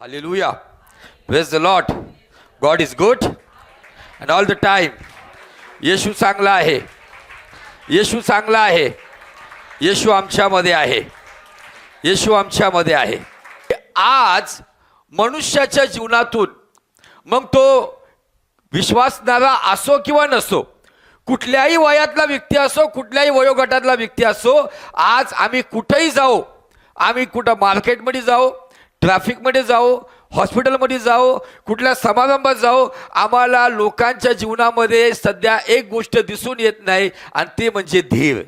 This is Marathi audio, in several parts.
Hallelujah. Praise the Lord. God is good and all the time. Yeshu चांगला आहे येशू चांगला आहे येशू आमच्यामध्ये आहे येशू आमच्यामध्ये आहे आज मनुष्याच्या जीवनातून मग तो विश्वासणारा असो किंवा नसो कुठल्याही वयातला व्यक्ती असो कुठल्याही वयोगटातला व्यक्ती असो आज आम्ही कुठेही जाऊ आम्ही कुठं मार्केटमध्ये जाऊ ट्रॅफिकमध्ये जाऊ हॉस्पिटलमध्ये जाऊ कुठल्या समारंभात जाऊ आम्हाला लोकांच्या जीवनामध्ये सध्या एक गोष्ट दिसून येत नाही आणि ते म्हणजे धीर.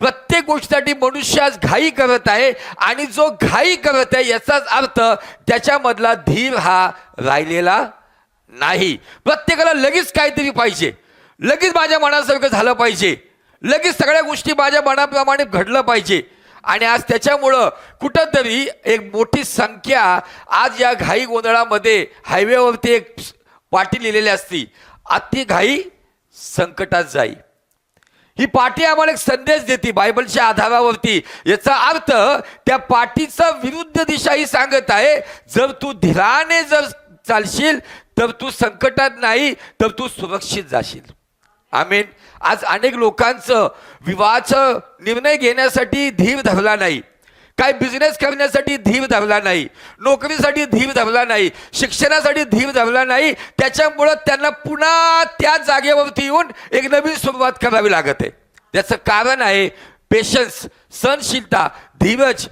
प्रत्येक गोष्टीसाठी मनुष्य आज घाई करत आहे आणि जो घाई करत आहे याचाच अर्थ त्याच्यामधला धीर हा राहिलेला नाही. प्रत्येकाला लगेच काहीतरी पाहिजे. लगेच माझ्या मनासारखं झालं पाहिजे. लगेच सगळ्या गोष्टी माझ्या मनाप्रमाणे घडलं पाहिजे. आणि आज त्याच्यामुळं कुठंतरी एक मोठी संख्या आज या घाई गोंधळामध्ये हायवेवरती एक पाटी लिहिलेली असती. अति घाई संकटात जाई. ही पाठी आम्हाला एक संदेश देते बायबलच्या आधारावरती. याचा अर्थ त्या पाठीचा विरुद्ध दिशा ही सांगत आहे. जर तू धीराने जर चालशील तर तू संकटात नाही तर तू सुरक्षित जाशील. आमेन. आज अनेक लोकांचं विवाहाचं निर्णय घेण्यासाठी धीर धरला नाही. काय बिझनेस करण्यासाठी धीर धरला नाही. नोकरीसाठी धीर धरला नाही. शिक्षणासाठी धीर धरला नाही. त्याच्यामुळं त्यांना पुन्हा त्या जागेवरती येऊन एक नवीन सुरुवात करावी लागत. आहे त्याचं कारण आहे पेशन्स सहनशीलता धीरज.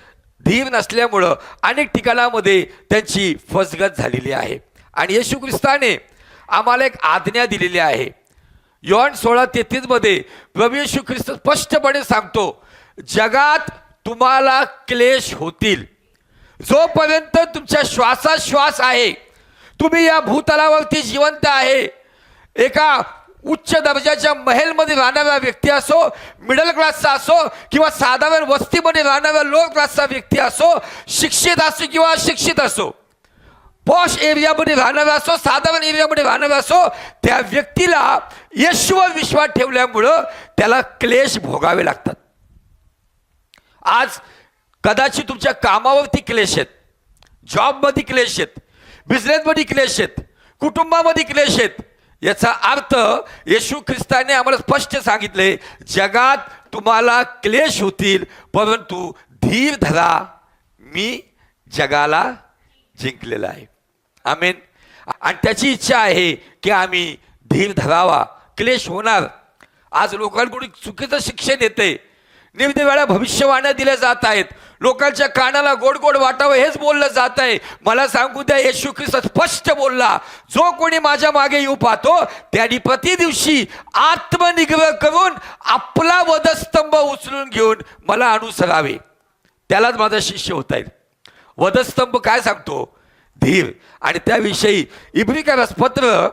धीर नसल्यामुळं अनेक ठिकाणामध्ये त्यांची फसगत झालेली आहे. आणि येशू ख्रिस्ताने आम्हाला एक आज्ञा दिलेली आहे. योहन सोळा तेहतीसमध्ये प्रभू येशू ख्रिस्त स्पष्टपणे सांगतो जगात तुम्हाला क्लेश होतील. जोपर्यंत तुमच्या श्वासाश्वास आहे तुम्ही या भूतलावरती जिवंत आहे एका उच्च दर्जाच्या महेलमध्ये राहणारा व्यक्ती असो मिडल क्लासचा असो किंवा साधारण वस्तीमध्ये राहणारा लो क्लासचा व्यक्ती असो शिक्षित असो किंवा अशिक्षित असो पॉश एरियामध्ये राहणारा असो साधारण एरियामध्ये राहणारा असो त्या व्यक्तीला येशूवर विश्वास ठेवल्यामुळं त्याला क्लेश भोगावे लागतात. आज कदाचित तुमच्या कामावरती क्लेश आहेत जॉबमध्ये क्लेश आहेत बिझनेसमध्ये क्लेश आहेत कुटुंबामध्ये क्लेश आहेत. याचा अर्थ येशू ख्रिस्ताने आम्हाला स्पष्ट सांगितले जगात तुम्हाला क्लेश होतील परंतु धीर धरा मी जगाला जिंकलेला आहे. आमेन. आणि त्याची इच्छा आहे की आम्ही धीर धरावा. क्लेश होणार. आज लोकांकडून चुकीचं शिक्षण येते. निविध वेळा भविष्यवाण्या दिल्या जात आहेत. लोकांच्या कानाला गोड गोड वाटावं हेच बोललं जात आहे. मला सांगू द्या येशू ख्रिस्त स्पष्ट बोलला. जो कोणी माझ्या मागे येऊ पाहतो त्यांनी प्रतिदिवशी आत्मनिग्रह करून आपला वधस्तंभ उचलून घेऊन मला अनुसरावे. त्यालाच माझा शिष्य होता येईल. वधस्तंभ काय सांगतो? धीर. आणि त्याविषयी इब्रिका पत्र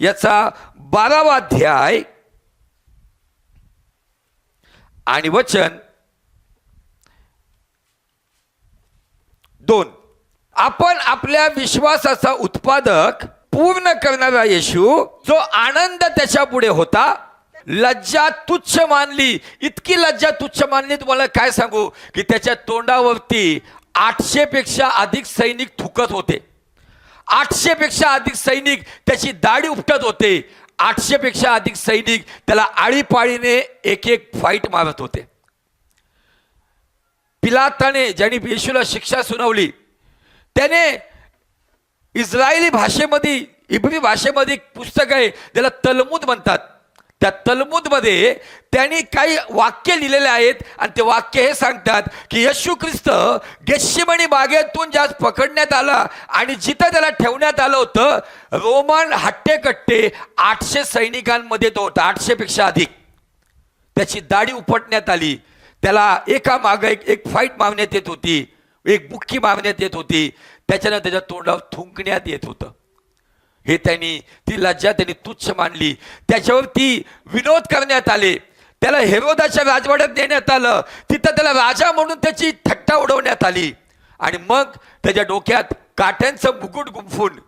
याचा बारावा अध्याय आणि वचन दोन. आपण आपल्या विश्वासाचा उत्पादक पूर्ण करणारा येशू जो आनंद त्याच्या पुढे होता लज्जा तुच्छ मानली. इतकी लज्जा तुच्छ मानली तुम्हाला काय सांगू? की त्याच्या तोंडावरती आठशेपेक्षा अधिक सैनिक थुकत होते. आठशेपेक्षा अधिक सैनिक त्याची दाढी उपटत होते. आठशेपेक्षा अधिक सैनिक त्याला आळीपाळीने एक एक फाईट मारत होते. पिलाताने ज्यांनी येशूला शिक्षा सुनावली त्याने इस्रायली भाषेमध्ये इब्री भाषेमध्ये एक पुस्तक आहे त्याला तलमुद म्हणतात. त्या तलमुदमध्ये त्यांनी काही वाक्य लिहिलेले आहेत. आणि ते वाक्य हे सांगतात की यशू ख्रिस्त गेशिमणी बागेतून ज्यास पकडण्यात आला आणि जिथं त्याला ठेवण्यात आलं होतं रोमन हट्टेकट्टे आठशे सैनिकांमध्ये तो होता आठशेपेक्षा अधिक. त्याची दाढी उपटण्यात आली. त्याला एका मागं एक एक फाईट मागण्यात येत होती एक बुक्की मागण्यात येत होती. त्याच्यानं त्याच्या तोंडावर थुंकण्यात येत होतं. हे त्यांनी ती लज्जा त्यांनी तुच्छ मानली त्याच्यावर ती विनोद करण्यात आले. त्याला हेरोदाच्या राजवाड्यात नेण्यात आलं. तिथं त्याला राजा म्हणून त्याची थट्टा उडवण्यात आली. आणि मग त्याच्या डोक्यात काट्यांचं मुकुट गुंफून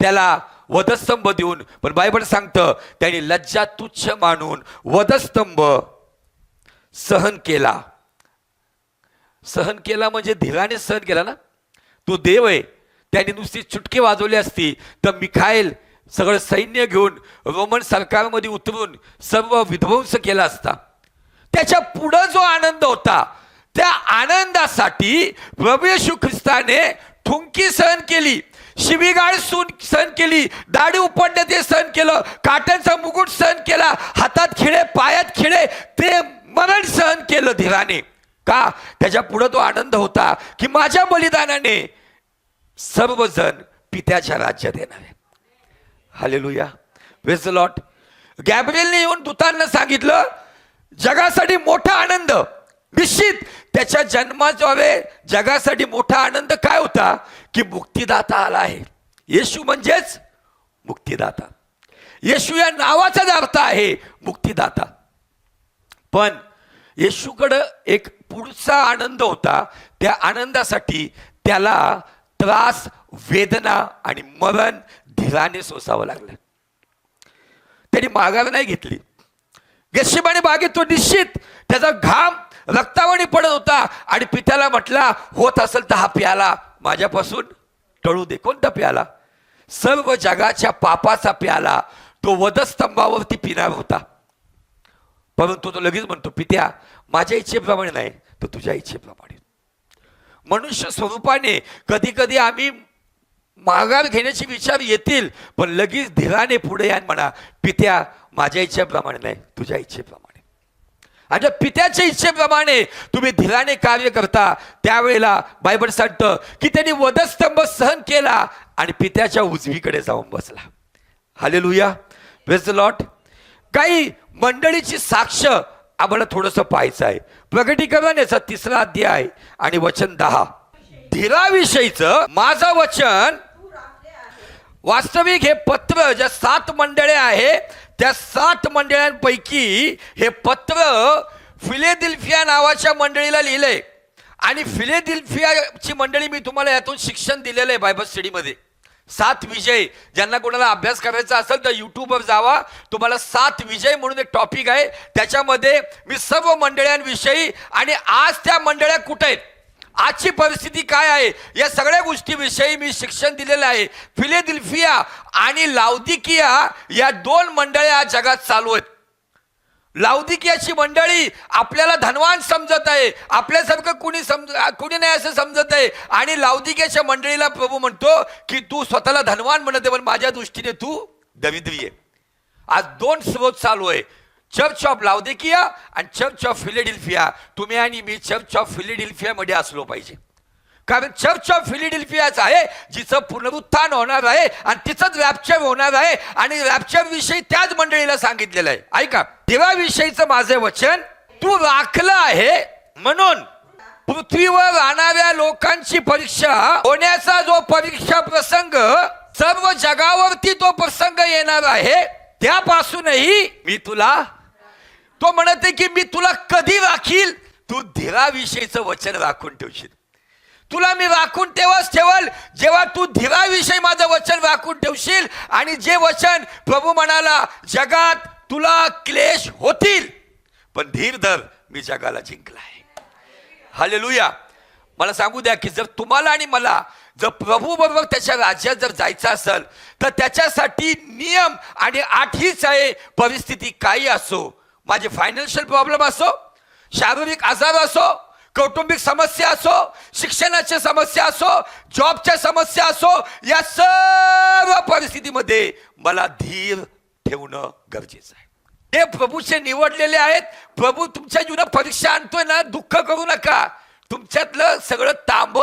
त्याला वधस्तंभ देऊन पण बायबल सांगतं त्यांनी लज्जा तुच्छ मानून वधस्तंभ सहन केला. सहन केला म्हणजे धीराने सहन केला ना? तो देव आहे. त्यांनी नुसती चुटकी वाजवली असती. तर मिखाईल सगळं सैन्य घेऊन रोमन सरकारमध्ये उतरून सर्व विध्वंस केला असता. त्याच्या पुढं जो आनंद होता त्या आनंदासाठी प्रभू येशू ख्रिस्ताने ठुंकी सहन केली. शिबिगाळ सून सहन केली. दाढी उपडणे ते सहन केलं काट्यांचा मुकुट सहन केला हातात खिळे पायात खिळे ते मरण सहन केलं धीराने. का? त्याच्या पुढं तो आनंद होता की माझ्या बलिदानाने सर्वजण पित्याच्या राज्यात येणार आहे हालेलुया वेज लॉट गॅब्रियलने येऊन दूतांना सांगितलं जगासाठी मोठा आनंद. निश्चित त्याच्या जन्माद्वारे जगासाठी मोठा आनंद काय होता? की मुक्तिदाता आला आहे. येशू म्हणजेच मुक्तिदाता. येशू या नावाचाच अर्थ आहे मुक्तिदाता. पण येशूकडं एक पुढचा आनंद होता. त्या आनंदासाठी त्याला त्रास वेदना आणि मरण धीराने सोसावं लागलं. त्यांनी माघार नाही घेतली. गशिबाने बागेत तो निश्चित. त्याचा घाम रक्तावणी पडत होता आणि पित्याला म्हटला होत असेल तर हा प्याला. माझ्यापासून टळू दे. कोणता प्याला? सर्व जगाच्या पापाचा प्याला. तो वधस्तंभावरती पिणार होता. परंतु तो लगेच म्हणतो पित्या माझ्या इच्छेप्रमाणे नाही तर तुझ्या इच्छेप्रमाणे. मनुष्य स्वरूपाने कधी कधी आम्ही माघार घेण्याचे विचार येतील पण लगेच धीराने पुढे या म्हणा पित्या माझ्या इच्छेप्रमाणे नाही तुझ्या इच्छेप्रमाणे. आणि पित्याच्या इच्छेप्रमाणे तुम्ही धीराने कार्य करता. त्यावेळेला बायबल सांगतं की त्यांनी वधस्तंभ सहन केला आणि पित्याच्या उजवीकडे जाऊन बसला. हालेलुया. वेज लॉट काही मंडळीची साक्ष आम्हाला थोडंसं पाहायचं आहे. प्रगटीकरण याचा तिसरा अध्याय आणि वचन दहा. धीराविषयीचं माझं वचन वास्तविक हे पत्र ज्या सात मंडळे आहे त्या सात मंडळांपैकी हे पत्र फिलेदिल्फिया नावाच्या मंडळीला लिहिलंय. आणि फिलेदिल्फियाची मंडळी मी तुम्हाला यातून शिक्षण दिलेलं आहे बायबल स्टडीमध्ये. सात विजय. ज्यांना कोणाला अभ्यास करायचा असेल तर यूट्यूबवर जावा. तुम्हाला सात विजय म्हणून एक टॉपिक आहे. त्याच्यामध्ये मी सर्व मंडळांविषयी आणि आज त्या मंडळ्या कुठे आहेत? आजची परिस्थिती काय आहे? या सगळ्या गोष्टीविषयी मी शिक्षण दिलेलं आहे. फिलेदिल्फिया आणि लावदिकिया या दोन मंडळ्या आज जगात चालू आहेत. लाउदिकियाची मंडळी आपल्याला धनवान समजत आहे. आपल्यासारखं कुणी समज कुणी नाही असं समजत आहे. आणि लाउदिकियाच्या मंडळीला प्रभू म्हणतो की तू स्वतःला धनवान म्हणत आहे पण माझ्या दृष्टीने तू दविद्री आहे. आज दोन स्रोत चालू आहे. चर्च ऑफ लाउदिकिया आणि चर्च ऑफ फिलेडिल्फिया तुम्ही आणि मी चर्च ऑफ फिलेडिल्फियामध्ये असलो पाहिजे. कारण चर्च ऑफ फिलिडिल्फियाच आहे. जिचं पुनरुत्थान होणार आहे आणि तिचंच रॅप्चर होणार आहे. आणि रॅप्चर विषयी त्याच मंडळीला सांगितलेलं आहे. ऐका देवाविषयीचं माझे वचन तू राखलं आहे म्हणून पृथ्वीवर राहणाऱ्या लोकांची परीक्षा होण्याचा जो परीक्षा प्रसंग सर्व जगावरती तो प्रसंग येणार आहे त्यापासूनही मी तुला तो म्हणते की मी तुला कधी राखील? तू धीराविषयीचं वचन राखून ठेवशील. तुला मी राखून तेव्हाच ठेवल. जेव्हा तू धीराविषयी माझं वचन राखून ठेवशील आणि जे वचन प्रभू म्हणाला जगात तुला क्लेश होतील पण धीर धर मी जगाला जिंकला आहे हालेलुया मला सांगू द्या की जर तुम्हाला आणि मला जर प्रभू बरोबर त्याच्या राज्यात जर जायचं असेल तर त्याच्यासाठी नियम आणि आठहीच आहे परिस्थिती काही असो. माझे फायनान्शियल प्रॉब्लेम असो शारीरिक आजार असो कौटुंबिक समस्या असो शिक्षणाच्या समस्या असो जॉबच्या समस्या असो या सर्व परिस्थितीमध्ये मला धीर ठेवणं गरजेचं आहे. ते प्रभूचे निवडलेले आहेत. प्रभू तुमच्या जीवनात परीक्षा आणतोय ना दुःख करू नका. तुमच्यातलं सगळं तांब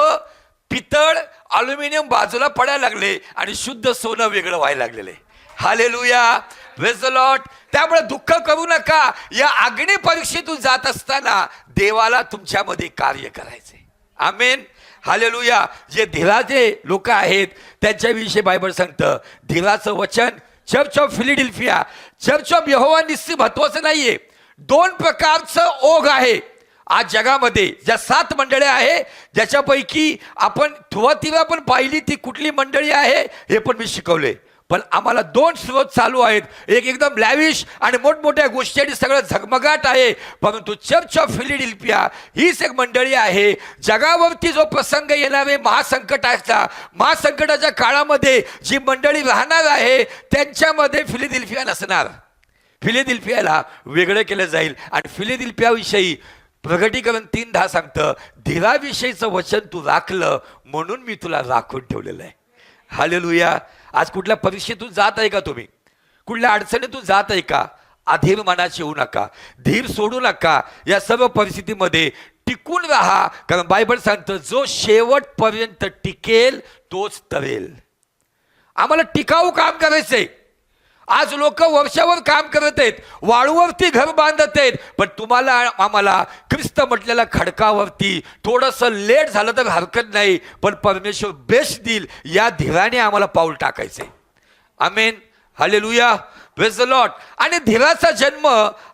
पितळ अल्युमिनियम बाजूला पडायला लागले आणि शुद्ध सोनं वेगळं व्हायला लागलेलं आहे. हालेलुया लॉट त्यामुळे दुःख करू नका. या अग्नी परीक्षेतून जात असताना देवाला तुमच्यामध्ये कार्य करायचे. आमेन हालेलुया जे धीराचे लोक आहेत त्यांच्याविषयी बायबल सांगतं. धीराचं वचन church of Philadelphia church of यहोवा निश्चित महत्वाचं नाहीये. दोन प्रकारचं ओघ आहे. आज जगामध्ये ज्या सात मंडळ्या आहे ज्याच्यापैकी आपण थुवातीला पण पाहिली ती कुठली मंडळी आहे हे पण मी शिकवले पण आम्हाला दोन स्रोत चालू आहेत. एक एकदम लॅविश आणि मोठमोठ्या गोष्टी आणि सगळं झगमगाट आहे. परंतु चर्च ऑफ फिलिडिल्पिया हीच एक मंडळी आहे. जगावरती जो प्रसंग येणार आहे महासंकटाचा महासंकटाच्या काळामध्ये जी मंडळी राहणार आहे त्यांच्यामध्ये फिलिदिल्फिया नसणार. फिलिदिल्फियाला वेगळं केलं जाईल. आणि फिलिदिल्फियाविषयी प्रगटीकरण तीन दहा सांगतं धीराविषयीचं वचन तू राखलं म्हणून मी तुला राखून ठेवलेलं आहे. हालेलुया आज कुठल्या परीक्षेतून जात आहे का तुम्ही? कुठल्या अडचणीतून जात आहे का? अधीर मनाशी येऊ नका धीर सोडू नका या सर्व परिस्थितीमध्ये टिकून राहा. कारण बायबल सांगतं जो शेवटपर्यंत टिकेल तोच तरेल आम्हाला टिकाऊ काम करायचंय. आज लोक वर्षावर काम करत आहेत वाळूवरती घर बांधत आहेत पण तुम्हाला आम्हाला ख्रिस्त म्हटलेल्या खडकावरती थोडंसं लेट झालं तर हरकत नाही पण परमेश्वर बेस्ट देईल या धीराने आम्हाला पाऊल टाकायचं आहे amen. Hallelujah wage the lot आणि धीराचा जन्म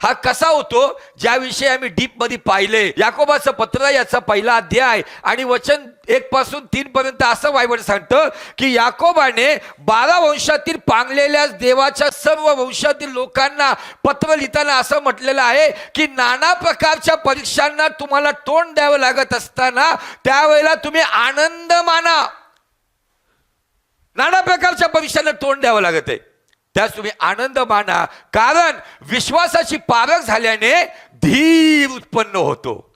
हा कसा होतो? ज्याविषयी आम्ही डीपमध्ये पाहिले. याकोबाचं पत्र याचा पहिला अध्याय आणि वचन एक पासून तीन पर्यंत असं वायवड सांगतं की याकोबाने बारा वंशातील पांगलेल्या देवाच्या सर्व वंशातील लोकांना पत्र लिहिताना असं म्हटलेलं आहे की नाना प्रकारच्या परीक्षांना तुम्हाला तोंड द्यावं लागत असताना त्यावेळेला तुम्ही आनंद माना. नाना प्रकारच्या परीक्षांना तोंड द्यावं लागत आहे. त्यास तुम्ही आनंद माना. कारण विश्वासाची पारख झाल्याने धीर उत्पन्न होतो.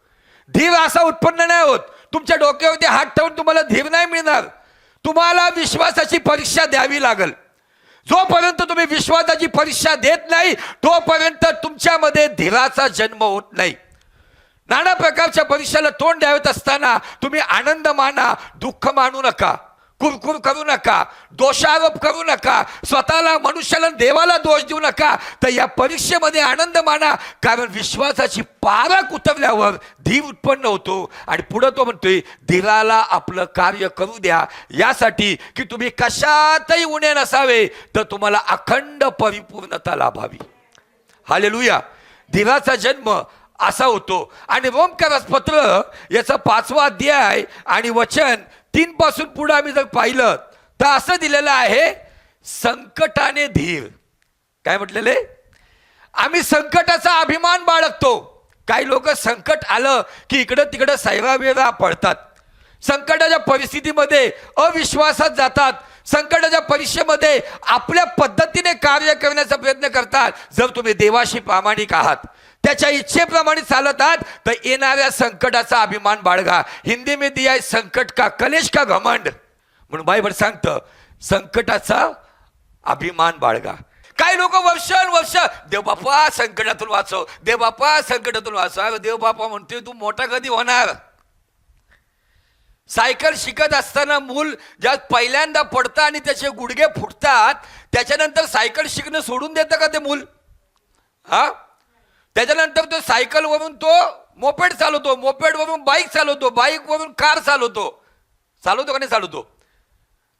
धीर असा उत्पन्न नाही होत. तुमच्या डोक्यावरती हात ठेवून तुम्हाला धीर नाही मिळणार. तुम्हाला विश्वासाची परीक्षा द्यावी लागल. जोपर्यंत तुम्ही विश्वासाची परीक्षा देत नाही तोपर्यंत तुमच्यामध्ये धीराचा जन्म होत नाही. नाना प्रकारच्या परीक्षेला तोंड द्यावत असताना तुम्ही आनंद माना दुःख मानू नका. कुरकुर करू नका दोषारोप करू नका स्वतःला मनुष्याला देवाला दोष देऊ नका तर या परीक्षेमध्ये आनंद माना कारण विश्वासाची पारख उतरल्यावर धीर उत्पन्न होतो. आणि पुढं तो म्हणतोय धीराला आपलं कार्य करू द्या. यासाठी की तुम्ही कशातही उणे नसावे तर तुम्हाला अखंड परिपूर्णता लाभावी. हालेलुया. धीराचा जन्म असा होतो. आणि रोमकारस पत्र याचा पाचवा अध्याय आणि वचन तीन पासून पुढे आम्ही जर पाहिलं तर असं दिलेलं आहे संकटाने धीर. काय म्हटलेले? आम्ही संकटाचा अभिमान बाळगतो. काही लोक संकट आलं की इकडं तिकडं सैरावेरा पळतात संकटाच्या परिस्थितीमध्ये अविश्वासात जातात. संकटाच्या परीक्षेमध्ये आपल्या पद्धतीने कार्य करण्याचा प्रयत्न करतात. जर तुम्ही देवाशी प्रामाणिक आहात त्याच्या इच्छेप्रमाणे चालत आहात तर येणाऱ्या संकटाचा अभिमान बाळगा. हिंदी में दिया है संकट का कलेश का घमंड? म्हणून बायबल सांगतं संकटाचा अभिमान बाळगा. काही लोक वर्ष देव बाप्पा संकटातून वाचव देव संकटातून वाचव. देव बाप्पा म्हणतोय तू मोठा कधी होणार? सायकल शिकत असताना मूल ज्या पहिल्यांदा पडतं आणि त्याचे गुडघे फुटतात त्याच्यानंतर सायकल शिकणं सोडून देतं का ते मूल? हा? त्याच्यानंतर तो सायकलवरून तो मोपेड चालवतो मोपेडवरून बाईक चालवतो बाईकवरून कार चालवतो. चालवतो का नाही चालवतो?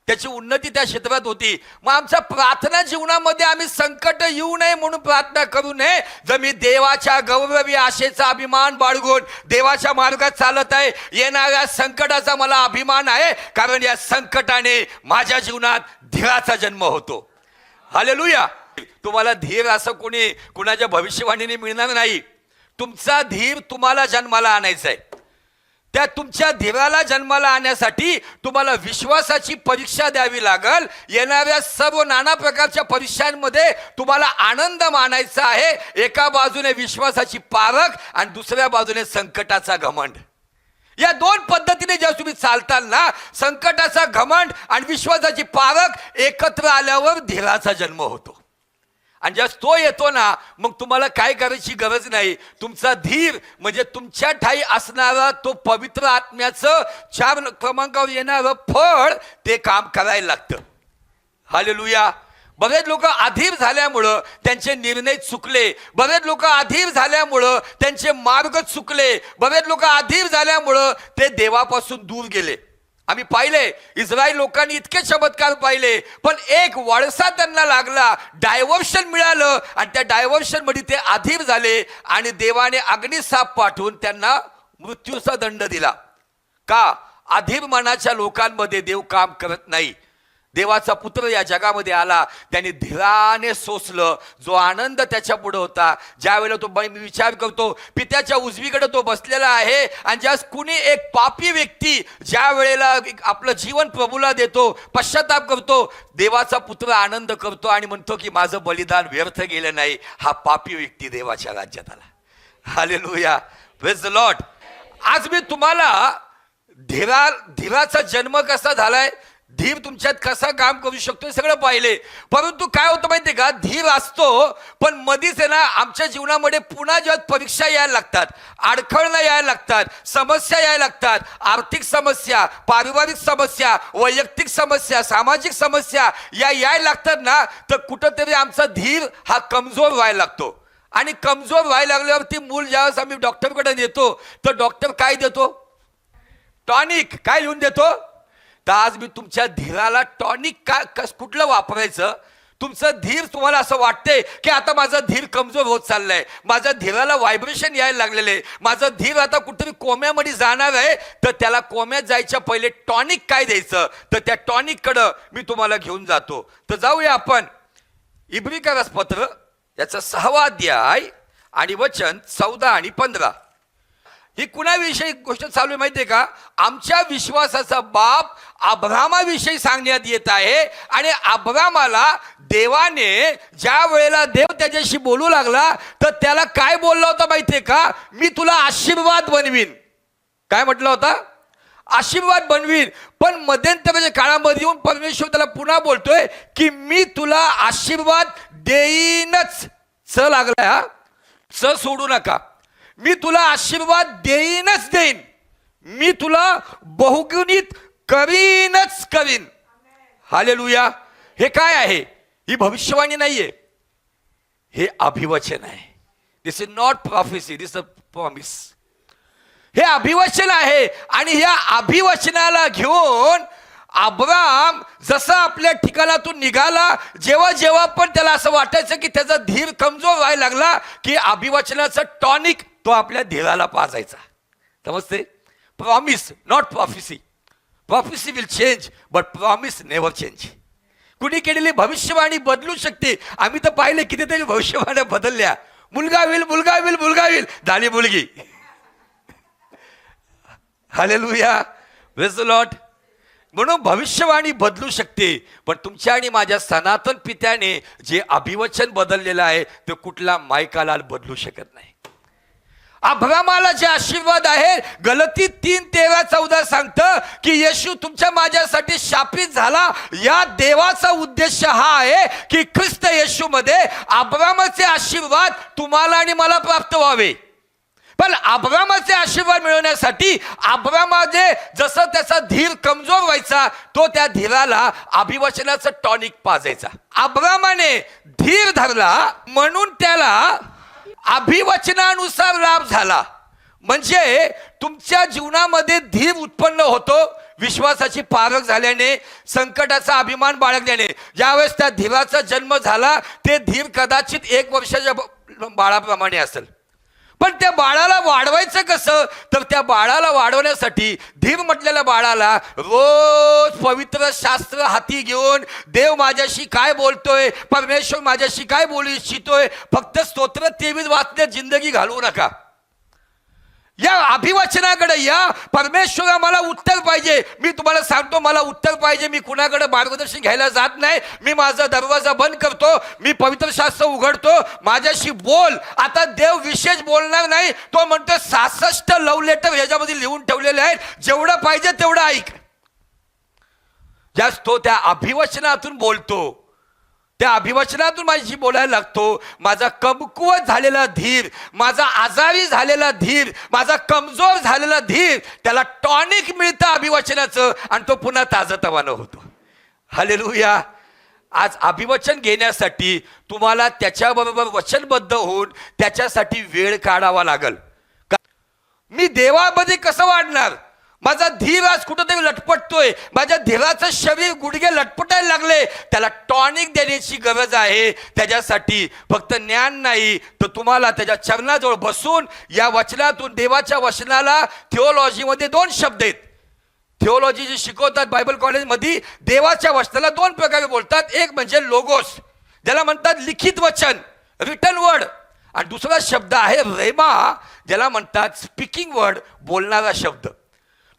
त्याची उन्नती त्या क्षेत्रात होती. मग आमच्या प्रार्थना जीवनामध्ये आम्ही संकट येऊ नये म्हणून प्रार्थना करू नये. जर मी देवाच्या गौरवी आशेचा अभिमान बाळगून देवाच्या मार्गात चालत आहे येणाऱ्या संकटाचा मला अभिमान आहे कारण या संकटाने माझ्या जीवनात धीराचा जन्म होतो. हालेलुया! तुम्हाला धीर असं कोणी कुणाच्या भविष्यवाणीने मिळणार नाही. तुमचा धीर तुम्हाला जन्माला आणायचा आहे. त्या तुमच्या धीराला जन्माला आणण्यासाठी तुम्हाला विश्वासाची परीक्षा द्यावी लागल. येणाऱ्या सर्व नाना प्रकारच्या परीक्षांमध्ये तुम्हाला आनंद मानायचा आहे. एका बाजूने विश्वासाची पारख आणि दुसऱ्या बाजूने संकटाचा घमंड. या दोन पद्धतीने जेव्हा तुम्ही चालताल ना संकटाचा घमंड आणि विश्वासाची पारख एकत्र आल्यावर धीराचा जन्म होतो. आणि ज्यास तो येतो ना मग तुम्हाला काय करायची गरज नाही. तुमचा धीर म्हणजे तुमच्या ठाई असणारा तो पवित्र आत्म्याचं चार क्रमांकावर येणारं फळ ते काम करायला लागतं. हालेलुया. बरेच लोक अधीर झाल्यामुळं त्यांचे निर्णय चुकले. बरेच लोक अधीर झाल्यामुळं त्यांचे मार्ग चुकले. बरेच लोक अधीर झाल्यामुळं ते देवापासून दूर गेले. आम्ही पाहिले इस्रायल लोकांनी इतके चमत्कार पाहिले पण एक वळसा त्यांना लागला डायव्हर्शन मिळालं आणि त्या डायव्हर्शनमध्ये ते अधीर झाले आणि देवाने अग्निसाप पाठवून त्यांना मृत्यूचा दंड दिला. का? अधीर मनाच्या लोकांमध्ये देव काम करत नाही. देवाचा पुत्र या जगामध्ये आला. त्याने धीराने सोसलं. जो आनंद त्याच्या पुढे होता. ज्यावेळेला तो मी विचार करतो पित्याच्या उजवीकडे तो बसलेला आहे आणि ज्यास कुणी एक पापी व्यक्ती ज्या वेळेला एक आपलं जीवन प्रभूला देतो पश्चाताप करतो देवाचा पुत्र आनंद करतो आणि म्हणतो की माझं बलिदान व्यर्थ गेलं नाही. हा पापी व्यक्ती देवाच्या राज्यात आला. हालेलुया लुया द लॉट आज मी तुम्हाला धीरा धीराचा जन्म कसा झालाय? धीर तुमच्यात कसा काम करू शकतो हे सगळं पाहिले. परंतु काय होतं माहितीये का? धीर असतो पण मधीच आहे ना आमच्या जीवनामध्ये पुन्हा जेव्हा परीक्षा यायला लागतात अडखळणं यायला लागतात समस्या यायला लागतात आर्थिक समस्या पारिवारिक समस्या वैयक्तिक समस्या सामाजिक समस्या या यायला लागतात ना तर कुठंतरी आमचा धीर हा कमजोर व्हायला लागतो. आणि कमजोर व्हायला लागल्यावरती मूल ज्यावेळेस आम्ही डॉक्टरकडे नेतो तर डॉक्टर काय देतो? टॉनिक काय लिहून देतो? तर आज मी तुमच्या धीराला टॉनिक काय कस कुठलं वापरायचं? तुमचं धीर तुम्हाला असं वाटतंय की आता माझं धीर कमजोर होत चाललंय. माझ्या धीराला व्हायब्रेशन यायला लागलेलं आहे. माझं धीर आता कुठेतरी कोम्यामध्ये जाणार आहे. तर त्याला कोम्यात जायच्या पहिले टॉनिक काय द्यायचं? तर त्या टॉनिककडं मी तुम्हाला घेऊन जातो. तर जाऊया आपण. इब्रिकागस पत्र याचा सहावा अध्याय आणि वचन चौदा आणि पंधरा. ही कुणाविषयी गोष्ट चालू आहे माहितीये का? आमच्या विश्वासाचा बाप अब्रामाविषयी सांगण्यात येत आहे आणि अब्रामाला देवाने ज्या वेळेला देव त्याच्याशी बोलू लागला तर त्याला काय बोलला होता माहितीये का? मी तुला आशीर्वाद बनवीन. काय म्हटलं होता? आशीर्वाद बनवीन. पण मध्यंतराच्या म्हणजे काळामध्ये येऊन परमेश्वर त्याला पुन्हा बोलतोय की मी तुला आशीर्वाद देईनच. च लागलाय हा? च सोडू नका. मी तुला आशीर्वाद देईनच देईन. मी तुला बहुगुणित करीनच करीन हालेलुया. हे काय आहे? ही भविष्यवाणी नाहीये. हे अभिवचन आहे. This is not prophecy this a promise हे अभिवचन आहे आणि या अभिवचनाला घेऊन अब्राम जसा आपल्या ठिकाणातून निघाला जेव्हा जेव्हा पण त्याला असं वाटायचं की त्याचा धीर कमजोर व्हायला लागला की अभिवाचनाचा टॉनिक तो आपल्या धीराला पाजायचा. समजते? Promise not prophecy prophecy will change but promise never change कुणी केलेली भविष्यवाणी बदलू शकते? आम्ही तर पाहिले कितीतरी भविष्यवाण्या बदलल्या. मुलगा होईल मुलगा होईल मुलगा होईल. झाली मुलगी. हालेलुया लॉट म्हणून भविष्यवाणी बदलू शकते. पण तुमच्या आणि माझ्या सनातन पित्याने जे अभिवचन बदललेलं आहे ते कुठला मायकालाल बदलू शकत नाही. अब्रामाला जे आशीर्वाद आहे गलती तीन तेरा चौदा सांगतं की येशू तुमच्या माझ्यासाठी शापित झाला. या देवाचा उद्देश हा आहे की ख्रिस्त येशू मध्ये अब्रामाचे आशीर्वाद तुम्हाला आणि मला प्राप्त व्हावे. पण अब्रामाचे आशीर्वाद मिळवण्यासाठी अब्रामाचे जसं त्याचा धीर कमजोर व्हायचा तो त्या धीराला अभिवचनाचं टॉनिक पाजायचा. अब्रामाने धीर धरला म्हणून त्याला अभिवचनानुसार लाभ झाला. म्हणजे तुमच्या जीवनामध्ये धीर उत्पन्न होतो विश्वासाची पारख झाल्याने संकटाचा अभिमान बाळगल्याने. ज्यावेळेस त्या धीराचा जन्म झाला ते धीर कदाचित एक वर्षाच्या बाळाप्रमाणे असेल. पण त्या बाळाला वाढवायचं कसं? तर त्या बाळाला वाढवण्यासाठी धीर म्हटलेल्या बाळाला रोज पवित्र शास्त्र हाती घेऊन देव माझ्याशी काय बोलतोय? परमेश्वर माझ्याशी काय बोलू इच्छितोय? फक्त स्तोत्र तेवीस वाचण्यात जिंदगी घालवू नका. या अभिवचनाकडे या. परमेश्वरा मला उत्तर पाहिजे. मी तुम्हाला सांगतो मला उत्तर पाहिजे. मी कुणाकडे मार्गदर्शन घ्यायला जात नाही. मी माझा दरवाजा बंद करतो. मी पवित्र शास्त्र उघडतो. माझ्याशी बोल. आता देव विशेष बोलणार नाही. तो म्हणतो सासष्ट लव्ह लेटर ह्याच्यामध्ये लिहून ठेवलेले आहेत. जेवढं पाहिजे तेवढं ऐक. जास्त तो त्या अभिवचनातून बोलतो. त्या अभिवचनातून माझी बोलायला लागतो. माझा कमकुवत झालेला धीर माझा आजारी झालेला धीर माझा कमजोर झालेला धीर त्याला टॉनिक मिळतं अभिवचनाचं आणि तो पुन्हा ताजतवानं होतो. हालेलुया आज अभिवचन घेण्यासाठी तुम्हाला त्याच्याबरोबर वचनबद्ध होऊन त्याच्यासाठी वेळ काढावा लागल. का- मी देवामध्ये कसं वाढणार? माझा धीर आज कुठंतरी लटपटतोय. माझ्या धीराचं शरीर गुडघे लटपटायला लागले. त्याला टॉनिक देण्याची गरज आहे. त्याच्यासाठी फक्त ज्ञान नाही तर तुम्हाला त्याच्या चरणाजवळ बसून या वचनातून देवाच्या वचनाला थिओलॉजीमध्ये दोन शब्द आहेत. थिओलॉजी जे शिकवतात बायबल कॉलेजमध्ये देवाच्या वचनाला दोन प्रकारे बोलतात. एक म्हणजे लोगोस ज्याला म्हणतात लिखित वचन रिटर्न वर्ड आणि दुसरा शब्द आहे रेमा ज्याला म्हणतात स्पीकिंग वर्ड बोलणारा शब्द.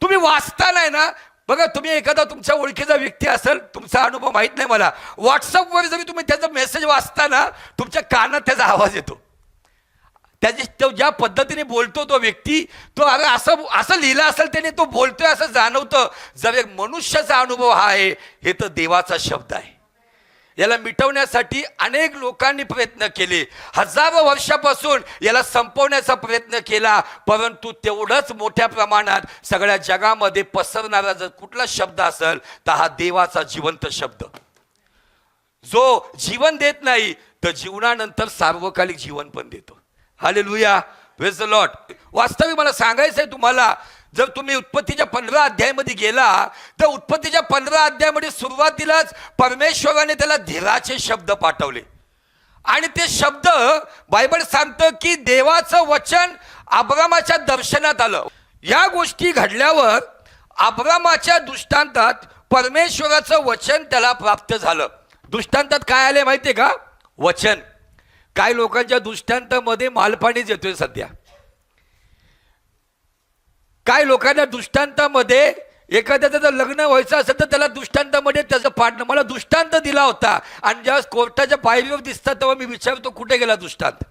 तुम्ही वाचता नाही ना बघा तुम्ही एखादा तुमच्या ओळखीचा व्यक्ती असेल तुमचा अनुभव माहीत नाही मला. व्हॉट्सअपवर जरी तुम्ही त्याचा मेसेज वाचताना तुमच्या कानात त्याचा आवाज येतो. त्याची तो ज्या पद्धतीने बोलतो तो व्यक्ती तो अरे असं असं लिहिलं असेल त्याने तो बोलतोय असं जाणवतं. जर एक मनुष्याचा अनुभव हा आहे हे तर देवाचा शब्द आहे. याला मिटवण्यासाठी अनेक लोकांनी प्रयत्न केले. हजारो वर्षापासून याला संपवण्याचा प्रयत्न केला परंतु तेवढंच मोठ्या प्रमाणात सगळ्या जगामध्ये पसरणारा जर कुठला शब्द असेल तर हा देवाचा जिवंत शब्द. जो जीवन देत नाही तर जीवनानंतर सार्वकालिक जीवन पण देतो. हाले लुया वेज द लॉट वास्तविक मला सांगायचं आहे तुम्हाला जर तुम्ही उत्पत्तीच्या पंधरा अध्यायामध्ये गेला तर उत्पत्तीच्या पंधरा अध्यायामध्ये सुरुवातीलाच परमेश्वराने त्याला धीराचे शब्द पाठवले. आणि ते शब्द बायबल सांगतं की देवाचं वचन आब्रामाच्या दर्शनात आलं. या गोष्टी घडल्यावर आब्रामाच्या दृष्टांतात परमेश्वराचं वचन त्याला प्राप्त झालं. दृष्टांतात काय आले आहे का? वचन. काय लोकांच्या दृष्टांतामध्ये मालपाणीच येतोय सध्या. काय लोकांना दृष्टांतामध्ये एखाद्याचं जर लग्न व्हायचं असेल तर त्याला दृष्टांतामध्ये त्याचं पाठणं मला दृष्टांत दिला होता. आणि ज्यावेळेस कोर्टाच्या पायरीवर दिसतात तेव्हा मी विचारतो कुठे गेला दृष्टांत?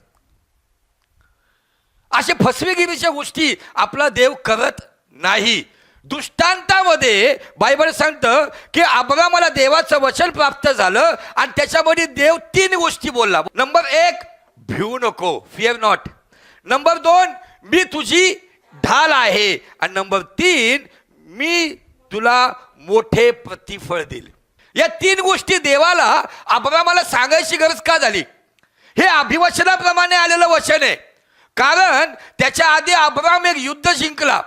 असे फसवेगिरीच्या गोष्टी आपला देव करत नाही. दृष्टांतामध्ये बायबल सांगतं की अब्रामाला देवाचं वचन प्राप्त झालं आणि त्याच्यामध्ये देव तीन गोष्टी बोलला. नंबर एक भिवू नको फिअर नॉट नंबर दोन मी तुझी ढाल आहे. आणि नंबर तीन मी तुला मोठे प्रतिफळ देईल. या तीन गोष्टी देवाला अब्रामाला सांगायची गरज का झाली? हे अभिवचनाप्रमाणे आलेलं वचन आहे. कारण त्याच्या आधी अब्राम एक युद्ध जिंकला.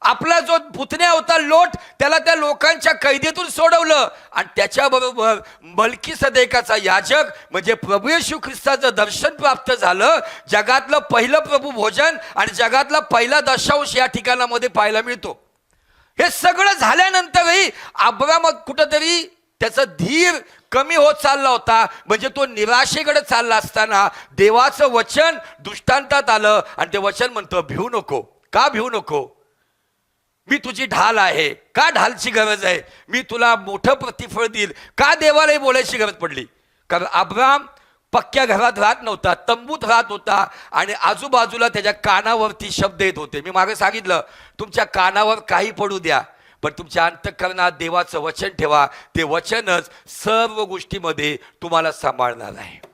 आपला जो पुतण्या होता लोट त्याला त्या लोकांच्या कैदेतून सोडवलं. आणि त्याच्याबरोबर मलकी सदैकाचा याजक म्हणजे प्रभू येशू ख्रिस्ताचं दर्शन प्राप्त झालं. जगातलं पहिलं प्रभू भोजन आणि जगातला पहिला दशांश या ठिकाणामध्ये पाहायला मिळतो. हे सगळं झाल्यानंतरही अब्राम कुठंतरी त्याचा धीर कमी होत चालला होता. म्हणजे तो निराशेकडे चालला असताना देवाचं वचन दृष्टांतात आलं. आणि ते वचन म्हणतं भिवू नको. का भिवू नको? मी तुझी ढाल आहे. का ढालची गरज आहे? मी तुला मोठं प्रतिफळ देईल. का देवालाही बोलायची गरज पडली? कारण अब्राम पक्क्या घरात राहत नव्हता तंबूत राहत होता आणि आजूबाजूला त्याच्या कानावरती शब्द येत होते. मी मागे सांगितलं तुमच्या कानावर काही पडू द्या पण तुमच्या अंतकरणात देवाचं वचन ठेवा. ते वचनच सर्व गोष्टीमध्ये तुम्हाला सांभाळणार आहे.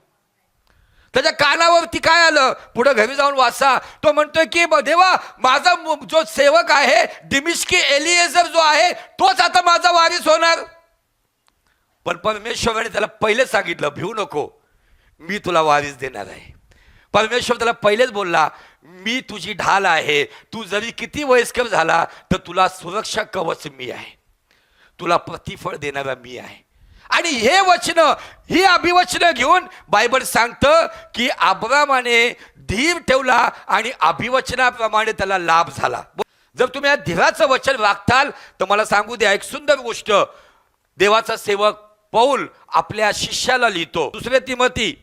त्याच्या कानावरती काय आलं? पुढे घरी जाऊन वाचा. तो म्हणतोय की देवा माझा मु- जो सेवक आहे डिमिश्की एलिएझर जो आहे तोच आता माझा वारीस होणार. पण परमेश्वराने त्याला पहिले सांगितलं भिवू नको मी तुला वारीस देणार आहे. परमेश्वर त्याला पहिलेच बोलला मी तुझी ढाल आहे तू जरी किती वयस्कर झाला तर तुला सुरक्षा कवच मी आहे. तुला प्रतिफळ देणारा मी आहे. आणि हे वचन ही अभिवचनं घेऊन बायबल सांगतं की आब्रामाने धीर ठेवला आणि अभिवचनाप्रमाणे त्याला लाभ झाला. जर तुम्ही या धीराचं वचन राखताल तर मला सांगू द्या एक सुंदर गोष्ट. देवाचा सेवक पौल आपल्या शिष्याला लिहितो. दुसरे तिमती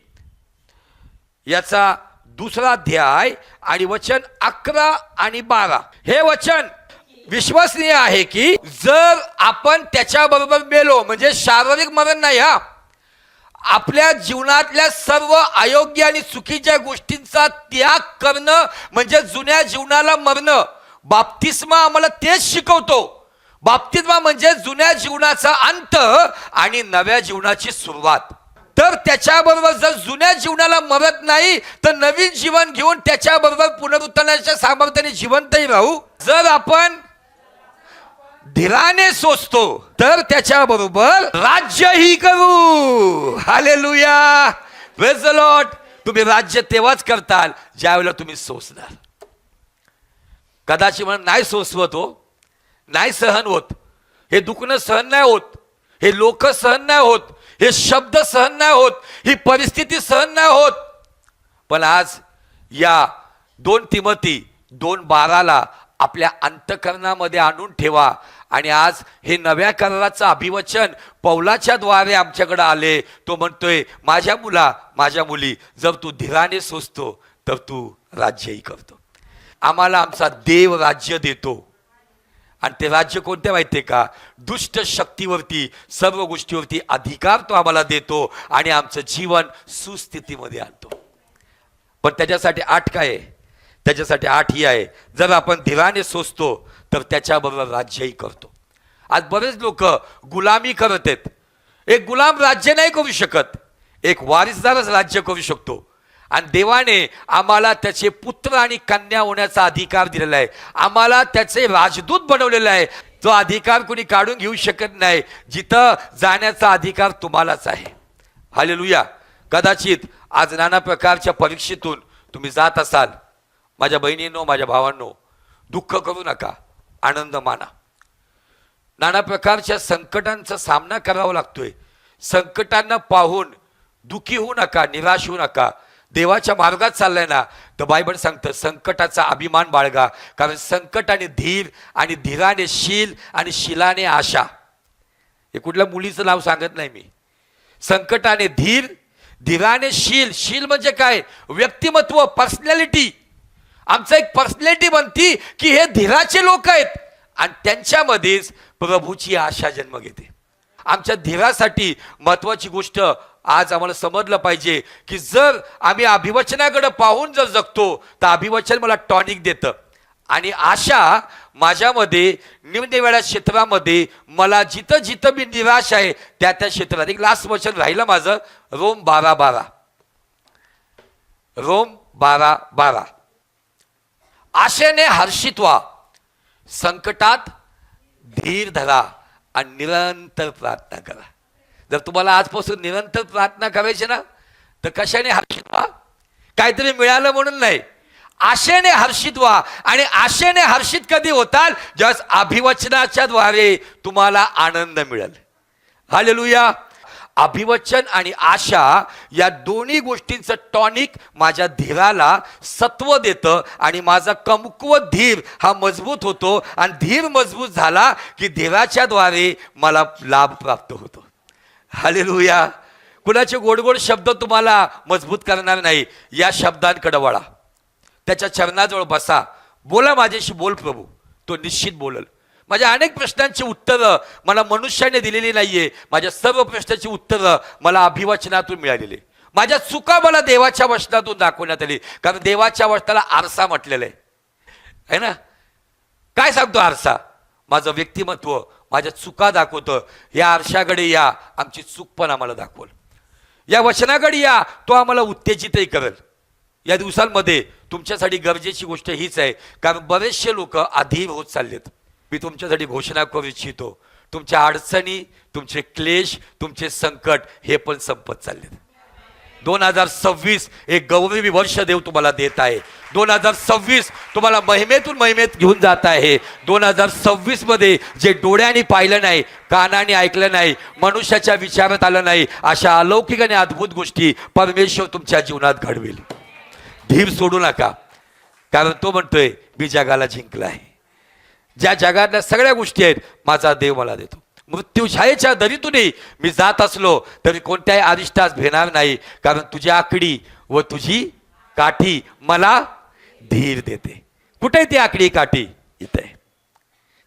याचा दुसरा अध्याय आणि वचन अकरा आणि बारा. हे वचन विश्वसनीय आहे की जर आपण त्याच्याबरोबर मेलो म्हणजे शारीरिक मरण नाही हा. आपल्या जीवनातल्या सर्व अयोग्य आणि चुकीच्या गोष्टींचा त्याग करणं म्हणजे जुन्या जीवनाला मरणं. बाप्तिस्मा आम्हाला तेच शिकवतो. बाप्तिस्मा म्हणजे जुन्या जीवनाचा अंत आणि नव्या जीवनाची सुरुवात. तर त्याच्याबरोबर जर जुन्या जीवनाला मरत नाही तर नवीन जीवन घेऊन त्याच्याबरोबर पुनरुत्थानाच्या सामर्थ्याने जिवंतही राहू. जर आपण धीराने सोचतो तर त्याच्याबरोबर राज्यही करू. प्रेज द लॉर्ड तुम्ही राज्य तेव्हाच करताल ज्यावेळेला तुम्ही सोचणार कदाचित म्हणून नाही सोसवत हो. नाही सहन होत. हे दुखणं सहन नाही होत. हे लोक सहन नाही होत. हे शब्द सहन नाही होत. ही परिस्थिती सहन नाही होत. पण आज या दोन तिमती दोन बाराला आपल्या अंतकरणामध्ये आणून ठेवा. आणि आज हे नव्या कराराचं अभिवचन पौलाच्या द्वारे आमच्याकडे आले. तो म्हणतोय माझ्या मुला माझ्या मुली जर तू धीराने सोसतो तर तू राज्यही करतो. आम्हाला आमचा देव राज्य देतो. आणि ते राज्य कोणते माहिती आहे का? दुष्ट शक्तीवरती सर्व गोष्टीवरती अधिकार तो आम्हाला देतो आणि आमचं जीवन सुस्थितीमध्ये आणतो. पण त्याच्यासाठी आठ काय आहे? त्याच्यासाठी आठ ही आहे. जर आपण धीराने सोसतो तर त्याच्याबरोबर राज्यही करतो. आज बरेच लोक गुलामी करत आहेत. एक गुलाम राज्य नाही करू शकत. एक वारिसदारच राज्य करू शकतो. आणि देवाने आम्हाला त्याचे पुत्र आणि कन्या होण्याचा अधिकार दिलेला आहे. आम्हाला त्याचे राजदूत बनवलेला आहे. तो अधिकार कोणी काढून घेऊ शकत नाही. जिथं जाण्याचा अधिकार तुम्हालाच आहे. हालेलुया. कदाचित आज नाना प्रकारच्या परीक्षेतून तुम्ही जात असाल. माझ्या बहिणींनो माझ्या भावांनो दुःख करू नका आनंद माना. नाना प्रकारच्या संकटांचा सामना करावा लागतोय. संकटांना पाहून दुखी होऊ नका निराश होऊ नका. देवाच्या मार्गात चाललाय ना तर बायबल सांगतं संकटाचा अभिमान बाळगा कारण संकटाने धीर आणि धीराने शील आणि शिलाने आशा. हे कुठल्या मुलीचं नाव सांगत नाही मी. संकटाने धीर धीराने शील. शील म्हणजे काय? व्यक्तिमत्व पर्सनॅलिटी आमचं एक पर्सनॅलिटी बनती की हे धीराचे लोक आहेत. आणि त्यांच्यामध्येच प्रभूची आशा जन्म घेते. आमच्या धीरासाठी महत्वाची गोष्ट आज आम्हाला समजलं पाहिजे की जर आम्ही अभिवचनाकडे पाहून जर जगतो तर अभिवचन मला टॉनिक देतं. आणि आशा माझ्यामध्ये निमनिवेळ्या क्षेत्रामध्ये मला जिथं जिथं मी निराश आहे त्या त्या क्षेत्रात. एक लास्ट वचन राहिलं माझं. रोम बारा बारा. रोम बारा बारा. आशेने हर्षित व्हा. संकटात धीर धरा आणि निरंतर प्रार्थना करा. जर तुम्हाला आजपासून निरंतर प्रार्थना करायची ना तर कशाने हर्षित व्हा? काहीतरी मिळालं म्हणून नाही. आशेने हर्षित व्हा आणि आशेने हर्षित कधी होताल? ज्यास अभिवचनाच्या द्वारे तुम्हाला आनंद मिळेल. हालेलुया. अभिवचन आणि आशा या दोन्ही गोष्टींचं टॉनिक माझ्या धीराला सत्व देतं आणि माझा कमकुवत धीर हा मजबूत होतो आणि धीर मजबूत झाला की धीराच्या द्वारे मला लाभ प्राप्त होतो. हालेलुया कुणाचे गोड गोड शब्द तुम्हाला मजबूत करणार नाही या शब्दांकडे वळा. त्याच्या चरणाजवळ बसा. बोला माझ्याशी बोल प्रभू. तो निश्चित बोलल. माझ्या अनेक प्रश्नांची उत्तरं मला मनुष्याने दिलेली नाहीये. माझ्या सर्व प्रश्नांची उत्तरं मला अभिवचनातून मिळालेली. माझ्या चुका मला देवाच्या वचनातून दाखवण्यात आली. कारण देवाच्या वचनाला आरसा म्हटलेलं आहे. है ना? काय सांगतो आरसा? माझं व्यक्तिमत्व माझ्या चुका दाखवतं. या आरशाकडे या आमची चूक पण आम्हाला दाखवल. या वचनाकडे या तो आम्हाला उत्तेजितही करेल. या दिवसांमध्ये तुमच्यासाठी गरजेची गोष्ट हीच आहे. कारण बरेचसे लोक अधीर होत चाललेत. मी तुमच्यासाठी घोषणा करू इच्छितो. तुमच्या अडचणी तुमचे क्लेश तुमचे संकट हे पण संपत चालले दोन हजार सव्वीस एक गौरवी वर्ष देव तुम्हाला देत आहे. दोन हजार सव्वीस तुम्हाला महिमेतून महिमेत घेऊन जात आहे. दोन हजार सव्वीसमध्ये जे डोळ्याने पाहिलं नाही कानाने ऐकलं नाही मनुष्याच्या विचारात आलं नाही अशा अलौकिक आणि अद्भुत गोष्टी परमेश्वर तुमच्या जीवनात घडवेल. धीर सोडू नका. कारण तो म्हणतोय मी जगाला जिंकला आहे ज्या जगातल्या सगळ्या गोष्टी आहेत माझा देव मला देतो. मृत्यूशाळेच्या दरीतूनही मी जात असलो तरी कोणत्याही अरिष्टास भेणार नाही कारण तुझी आकडी व तुझी काठी मला धीर देते. कुठे ती आकडी काठी इथे.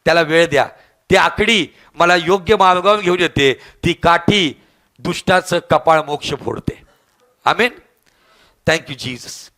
त्याला वेळ द्या. ती आकडी मला योग्य मार्गावर घेऊन येते. ती काठी दुष्टाचं कपाळ मोक्ष फोडते. आमेन. Thank you Jesus